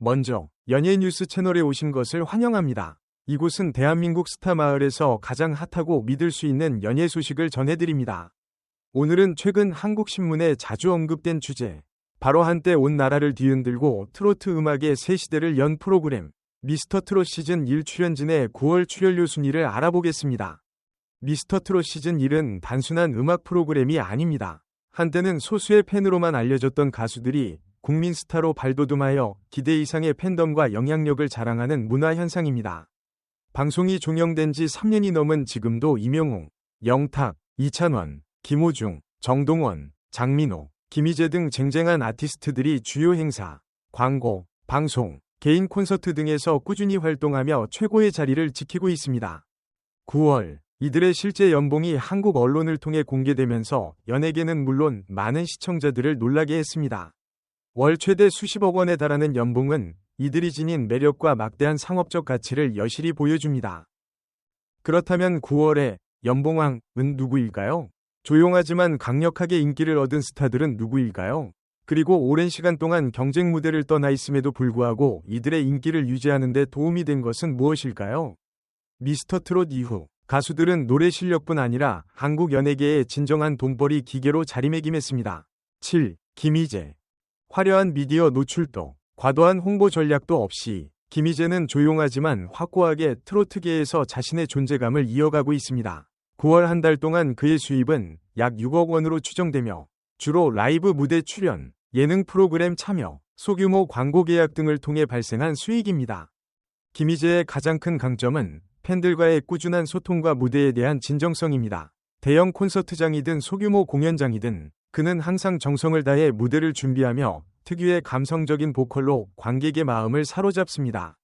먼저 연예 뉴스 채널에 오신 것을 환영합니다. 이곳은 대한민국 스타 마을에서 가장 핫하고 믿을 수 있는 연예 소식을 전해드립니다. 오늘은 최근 한국 신문에 자주 언급된 주제, 바로 한때 온 나라를 뒤흔들고 트로트 음악의 새 시대를 연 프로그램 미스터 트롯 시즌 1 출연진의 9월 출연료 순위를 알아보겠습니다. 미스터 트롯 시즌 1은 단순한 음악 프로그램이 아닙니다. 한때는 소수의 팬으로만 알려졌던 가수들이 국민 스타로 발돋움하여 기대 이상의 팬덤과 영향력을 자랑하는 문화 현상입니다. 방송이 종영된 지 3년이 넘은 지금도 이명웅, 영탁, 이찬원, 김호중, 정동원, 장민호, 김희재 등 쟁쟁한 아티스트들이 주요 행사, 광고, 방송, 개인 콘서트 등에서 꾸준히 활동하며 최고의 자리를 지키고 있습니다. 9월 이들의 실제 연봉이 한국 언론을 통해 공개되면서 연예계는 물론 많은 시청자들을 놀라게 했습니다. 월 최대 수십억 원에 달하는 연봉은 이들이 지닌 매력과 막대한 상업적 가치를 여실히 보여줍니다. 그렇다면 9월에 연봉왕은 누구일까요? 조용하지만 강력하게 인기를 얻은 스타들은 누구일까요? 그리고 오랜 시간 동안 경쟁 무대를 떠나 있음에도 불구하고 이들의 인기를 유지하는 데 도움이 된 것은 무엇일까요? 미스터 트롯 이후 가수들은 노래 실력뿐 아니라 한국 연예계의 진정한 돈벌이 기계로 자리매김했습니다. 7. 김희재 화려한 미디어 노출도, 과도한 홍보 전략도 없이 김희재는 조용하지만 확고하게 트로트계에서 자신의 존재감을 이어가고 있습니다. 9월 한 달 동안 그의 수입은 약 6억 원으로 추정되며 주로 라이브 무대 출연, 예능 프로그램 참여, 소규모 광고 계약 등을 통해 발생한 수익입니다. 김희재의 가장 큰 강점은 팬들과의 꾸준한 소통과 무대에 대한 진정성입니다. 대형 콘서트장이든 소규모 공연장이든 그는 항상 정성을 다해 무대를 준비하며 특유의 감성적인 보컬로 관객의 마음을 사로잡습니다.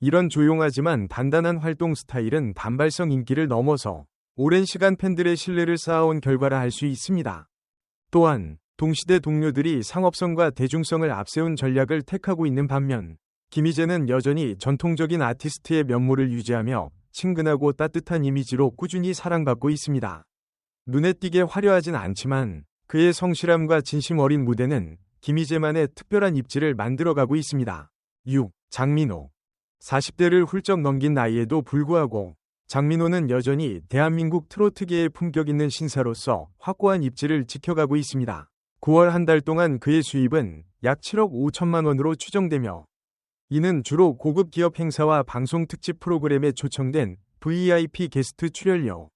이런 조용하지만 단단한 활동 스타일은 단발성 인기를 넘어서 오랜 시간 팬들의 신뢰를 쌓아온 결과라 할 수 있습니다. 또한 동시대 동료들이 상업성과 대중성을 앞세운 전략을 택하고 있는 반면 김희재는 여전히 전통적인 아티스트의 면모를 유지하며 친근하고 따뜻한 이미지로 꾸준히 사랑받고 있습니다. 눈에 띄게 화려하진 않지만 그의 성실함과 진심 어린 무대는 김희재만의 특별한 입지를 만들어가고 있습니다. 6. 장민호 40대를 훌쩍 넘긴 나이에도 불구하고 장민호는 여전히 대한민국 트로트계의 품격 있는 신사로서 확고한 입지를 지켜가고 있습니다. 9월 한 달 동안 그의 수입은 약 7억 5천만 원으로 추정되며 이는 주로 고급 기업 행사와 방송 특집 프로그램에 초청된 VIP 게스트 출연료,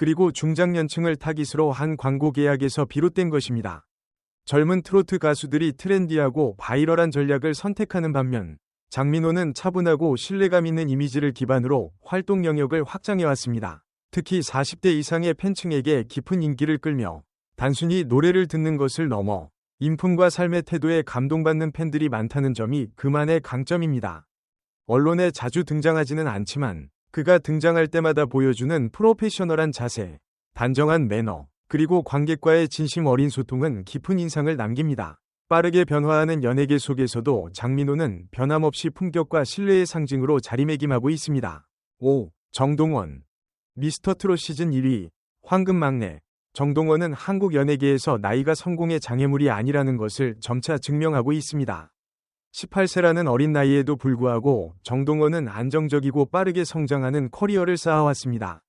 그리고 중장년층을 타깃으로 한 광고 계약에서 비롯된 것입니다. 젊은 트로트 가수들이 트렌디하고 바이럴한 전략을 선택하는 반면 장민호는 차분하고 신뢰감 있는 이미지를 기반으로 활동 영역을 확장해왔습니다. 특히 40대 이상의 팬층에게 깊은 인기를 끌며 단순히 노래를 듣는 것을 넘어 인품과 삶의 태도에 감동받는 팬들이 많다는 점이 그만의 강점입니다. 언론에 자주 등장하지는 않지만 그가 등장할 때마다 보여주는 프로페셔널한 자세, 단정한 매너, 그리고 관객과의 진심 어린 소통은 깊은 인상을 남깁니다. 빠르게 변화하는 연예계 속에서도 장민호는 변함없이 품격과 신뢰의 상징으로 자리매김하고 있습니다. 5. 정동원 미스터 트롯 시즌 1위 황금 막내 정동원은 한국 연예계에서 나이가 성공의 장애물이 아니라는 것을 점차 증명하고 있습니다. 18세라는 어린 나이에도 불구하고 정동원은 안정적이고 빠르게 성장하는 커리어를 쌓아왔습니다.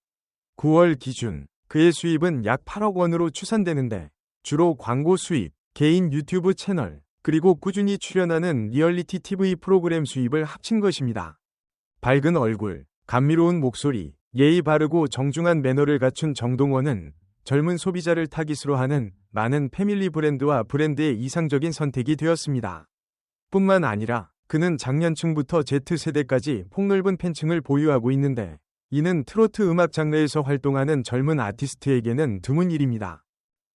9월 기준 그의 수입은 약 8억 원으로 추산되는데 주로 광고 수입, 개인 유튜브 채널, 그리고 꾸준히 출연하는 리얼리티 TV 프로그램 수입을 합친 것입니다. 밝은 얼굴, 감미로운 목소리, 예의 바르고 정중한 매너를 갖춘 정동원은 젊은 소비자를 타깃으로 하는 많은 패밀리 브랜드와 브랜드의 이상적인 선택이 되었습니다. 뿐만 아니라 그는 작년층부터 Z세대까지 폭넓은 팬층을 보유하고 있는데 이는 트로트 음악 장르에서 활동하는 젊은 아티스트에게는 드문 일입니다.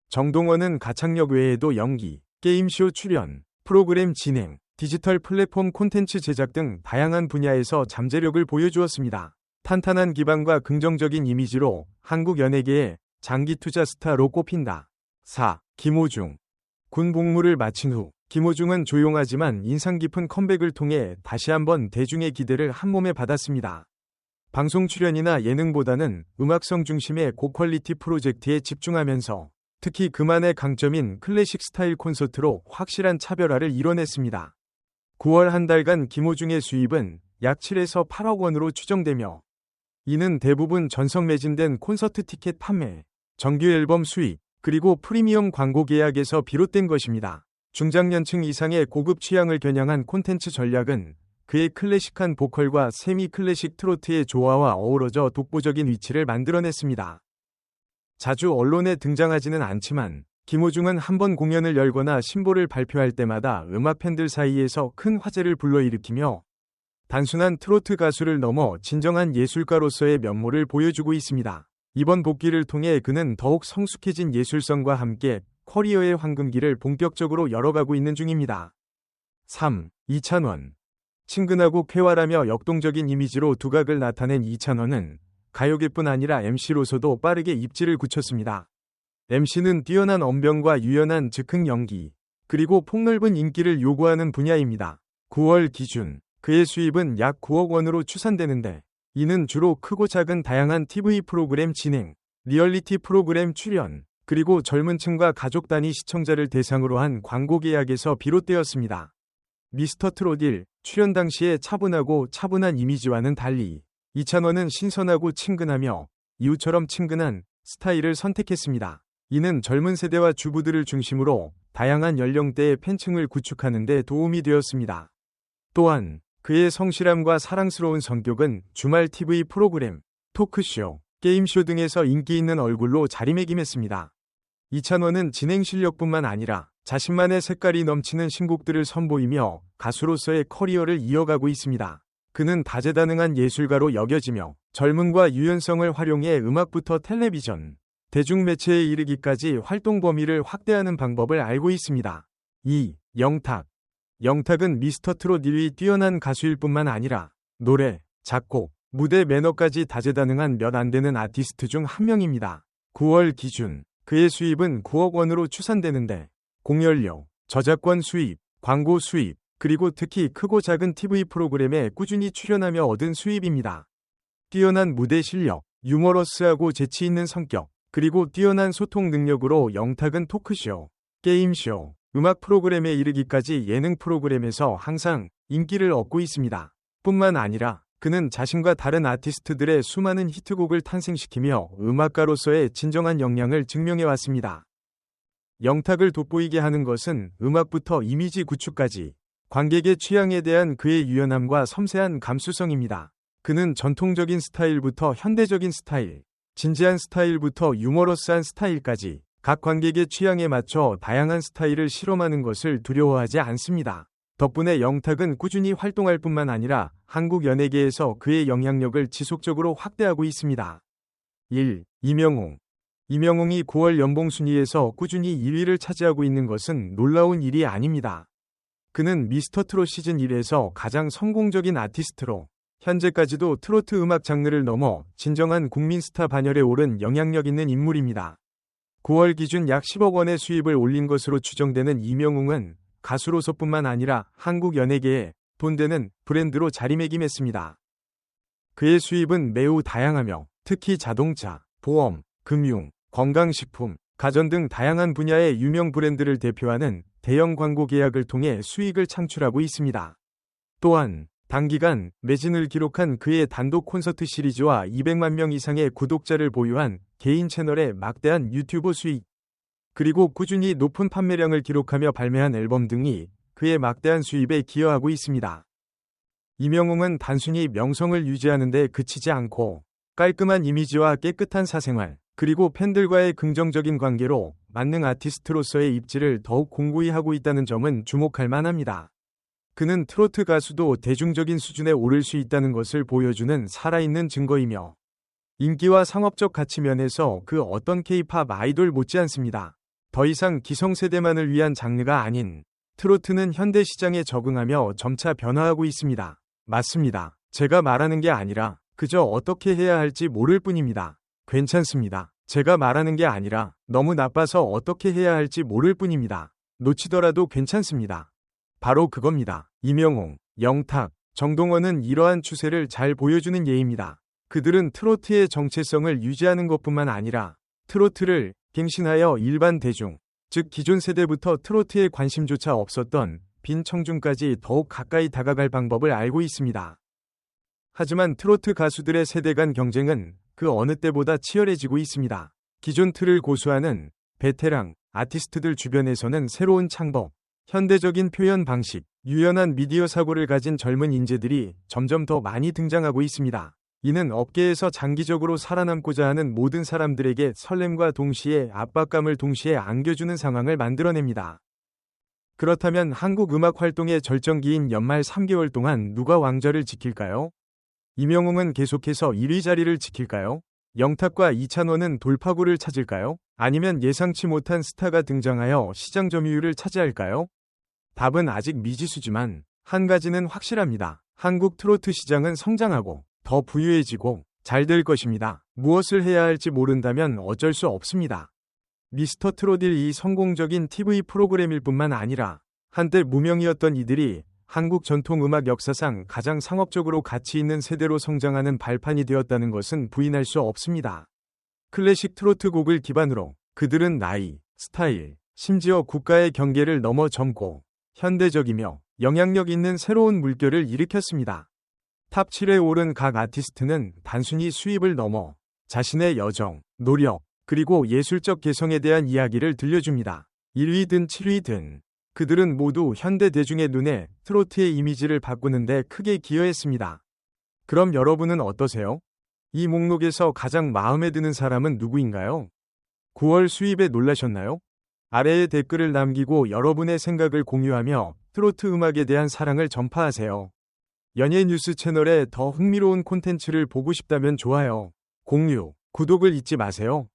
정동원은 가창력 외에도 연기, 게임쇼 출연, 프로그램 진행, 디지털 플랫폼 콘텐츠 제작 등 다양한 분야에서 잠재력을 보여주었습니다. 탄탄한 기반과 긍정적인 이미지로 한국 연예계에 장기 투자 스타로 꼽힌다. 4. 김호중. 군 복무를 마친 후 김호중은 조용하지만 인상 깊은 컴백을 통해 다시 한번 대중의 기대를 한몸에 받았습니다. 방송 출연이나 예능보다는 음악성 중심의 고퀄리티 프로젝트에 집중하면서 특히 그만의 강점인 클래식 스타일 콘서트로 확실한 차별화를 이뤄냈습니다. 9월 한 달간 김호중의 수입은 약 7에서 8억 원으로 추정되며 이는 대부분 전석 매진된 콘서트 티켓 판매, 정규 앨범 수익, 그리고 프리미엄 광고 계약에서 비롯된 것입니다. 중장년층 이상의 고급 취향을 겨냥한 콘텐츠 전략은 그의 클래식한 보컬과 세미 클래식 트로트의 조화와 어우러져 독보적인 위치를 만들어냈습니다. 자주 언론에 등장하지는 않지만 김호중은 한 번 공연을 열거나 신보를 발표할 때마다 음악 팬들 사이에서 큰 화제를 불러일으키며 단순한 트로트 가수를 넘어 진정한 예술가로서의 면모를 보여주고 있습니다. 이번 복귀를 통해 그는 더욱 성숙해진 예술성과 함께 커리어의 황금기를 본격적으로 열어가고 있는 중입니다. 3. 이찬원 친근하고 쾌활하며 역동적인 이미지로 두각을 나타낸 이찬원은 가요계뿐 아니라 MC로서도 빠르게 입지를 굳혔습니다. MC는 뛰어난 언변과 유연한 즉흥 연기, 그리고 폭넓은 인기를 요구하는 분야입니다. 9월 기준 그의 수입은 약 9억 원으로 추산되는데 이는 주로 크고 작은 다양한 TV 프로그램 진행, 리얼리티 프로그램 출연, 그리고 젊은 층과 가족 단위 시청자를 대상으로 한 광고 계약에서 비롯되었습니다. 미스터 트롯1 출연 당시에 차분하고 차분한 이미지와는 달리 이찬원은 신선하고 친근하며 이웃처럼 친근한 스타일을 선택했습니다. 이는 젊은 세대와 주부들을 중심으로 다양한 연령대의 팬층을 구축하는 데 도움이 되었습니다. 또한 그의 성실함과 사랑스러운 성격은 주말 TV 프로그램, 토크쇼, 게임쇼 등에서 인기 있는 얼굴로 자리매김했습니다. 이찬원은 진행 실력뿐만 아니라 자신만의 색깔이 넘치는 신곡들을 선보이며 가수로서의 커리어를 이어가고 있습니다. 그는 다재다능한 예술가로 여겨지며 젊음과 유연성을 활용해 음악부터 텔레비전, 대중매체에 이르기까지 활동 범위를 확대하는 방법을 알고 있습니다. 2. 영탁 영탁은 미스터 트롯 1위 뛰어난 가수일 뿐만 아니라 노래, 작곡, 무대 매너까지 다재다능한 몇 안 되는 아티스트 중 한 명입니다. 9월 기준 그의 수입은 9억 원으로 추산되는데 공연료, 저작권 수입, 광고 수입, 그리고 특히 크고 작은 TV 프로그램에 꾸준히 출연하며 얻은 수입입니다. 뛰어난 무대 실력, 유머러스하고 재치 있는 성격, 그리고 뛰어난 소통 능력으로 영탁은 토크쇼, 게임쇼, 음악 프로그램에 이르기까지 예능 프로그램에서 항상 인기를 얻고 있습니다. 뿐만 아니라 그는 자신과 다른 아티스트들의 수많은 히트곡을 탄생시키며 음악가로서의 진정한 역량을 증명해왔습니다. 영탁을 돋보이게 하는 것은 음악부터 이미지 구축까지 관객의 취향에 대한 그의 유연함과 섬세한 감수성입니다. 그는 전통적인 스타일부터 현대적인 스타일, 진지한 스타일부터 유머러스한 스타일까지 각 관객의 취향에 맞춰 다양한 스타일을 실험하는 것을 두려워하지 않습니다. 덕분에 영탁은 꾸준히 활동할 뿐만 아니라 한국 연예계에서 그의 영향력을 지속적으로 확대하고 있습니다. 1. 이명웅 이명웅이 9월 연봉 순위에서 꾸준히 1위를 차지하고 있는 것은 놀라운 일이 아닙니다. 그는 미스터 트롯 시즌 1에서 가장 성공적인 아티스트로 현재까지도 트로트 음악 장르를 넘어 진정한 국민 스타 반열에 오른 영향력 있는 인물입니다. 9월 기준 약 10억 원의 수입을 올린 것으로 추정되는 이명웅은 가수로서뿐만 아니라 한국 연예계에 돈되는 브랜드로 자리매김했습니다. 그의 수입은 매우 다양하며 특히 자동차, 보험, 금융, 건강식품, 가전 등 다양한 분야의 유명 브랜드를 대표하는 대형 광고 계약을 통해 수익을 창출하고 있습니다. 또한 단기간 매진을 기록한 그의 단독 콘서트 시리즈와 200만 명 이상의 구독자를 보유한 개인 채널의 막대한 유튜버 수익, 그리고 꾸준히 높은 판매량을 기록하며 발매한 앨범 등이 그의 막대한 수입에 기여하고 있습니다. 이명웅은 단순히 명성을 유지하는 데 그치지 않고 깔끔한 이미지와 깨끗한 사생활, 그리고 팬들과의 긍정적인 관계로 만능 아티스트로서의 입지를 더욱 공고히 하고 있다는 점은 주목할 만합니다. 그는 트로트 가수도 대중적인 수준에 오를 수 있다는 것을 보여주는 살아있는 증거이며 인기와 상업적 가치 면에서 그 어떤 케이팝 아이돌 못지않습니다. 더 이상 기성세대만을 위한 장르가 아닌 트로트는 현대 시장에 적응하며 점차 변화하고 있습니다. 맞습니다. 제가 말하는 게 아니라 그저 어떻게 해야 할지 모를 뿐입니다. 괜찮습니다. 제가 말하는 게 아니라 너무 나빠서 어떻게 해야 할지 모를 뿐입니다. 놓치더라도 괜찮습니다. 바로 그겁니다. 이명웅, 영탁, 정동원은 이러한 추세를 잘 보여주는 예입니다. 그들은 트로트의 정체성을 유지하는 것뿐만 아니라 트로트를 갱신하여 일반 대중, 즉 기존 세대부터 트로트에 관심조차 없었던 빈 청중까지 더욱 가까이 다가갈 방법을 알고 있습니다. 하지만 트로트 가수들의 세대 간 경쟁은 그 어느 때보다 치열해지고 있습니다. 기존 틀을 고수하는 베테랑 아티스트들 주변에서는 새로운 창법, 현대적인 표현 방식, 유연한 미디어 사고를 가진 젊은 인재들이 점점 더 많이 등장하고 있습니다. 이는 업계에서 장기적으로 살아남고자 하는 모든 사람들에게 설렘과 동시에 압박감을 동시에 안겨주는 상황을 만들어냅니다. 그렇다면 한국 음악 활동의 절정기인 연말 3개월 동안 누가 왕좌를 지킬까요? 이명웅은 계속해서 1위 자리를 지킬까요? 영탁과 이찬원은 돌파구를 찾을까요? 아니면 예상치 못한 스타가 등장하여 시장 점유율을 차지할까요? 답은 아직 미지수지만 한 가지는 확실합니다. 한국 트로트 시장은 성장하고 더 부유해지고 잘 될 것입니다. 무엇을 해야 할지 모른다면 어쩔 수 없습니다. 미스터 트롯1 이 성공적인 TV 프로그램일 뿐만 아니라 한때 무명이었던 이들이 한국 전통 음악 역사상 가장 상업적으로 가치 있는 세대로 성장하는 발판이 되었다는 것은 부인할 수 없습니다. 클래식 트로트 곡을 기반으로 그들은 나이, 스타일, 심지어 국가의 경계를 넘어 젊고 현대적이며 영향력 있는 새로운 물결을 일으켰습니다. 탑 7에 오른 각 아티스트는 단순히 수입을 넘어 자신의 여정, 노력, 그리고 예술적 개성에 대한 이야기를 들려줍니다. 1위든 7위든 그들은 모두 현대 대중의 눈에 트로트의 이미지를 바꾸는데 크게 기여했습니다. 그럼 여러분은 어떠세요? 이 목록에서 가장 마음에 드는 사람은 누구인가요? 9월 수입에 놀라셨나요? 아래에 댓글을 남기고 여러분의 생각을 공유하며 트로트 음악에 대한 사랑을 전파하세요. 연예 뉴스 채널에 더 흥미로운 콘텐츠를 보고 싶다면 좋아요, 공유, 구독을 잊지 마세요.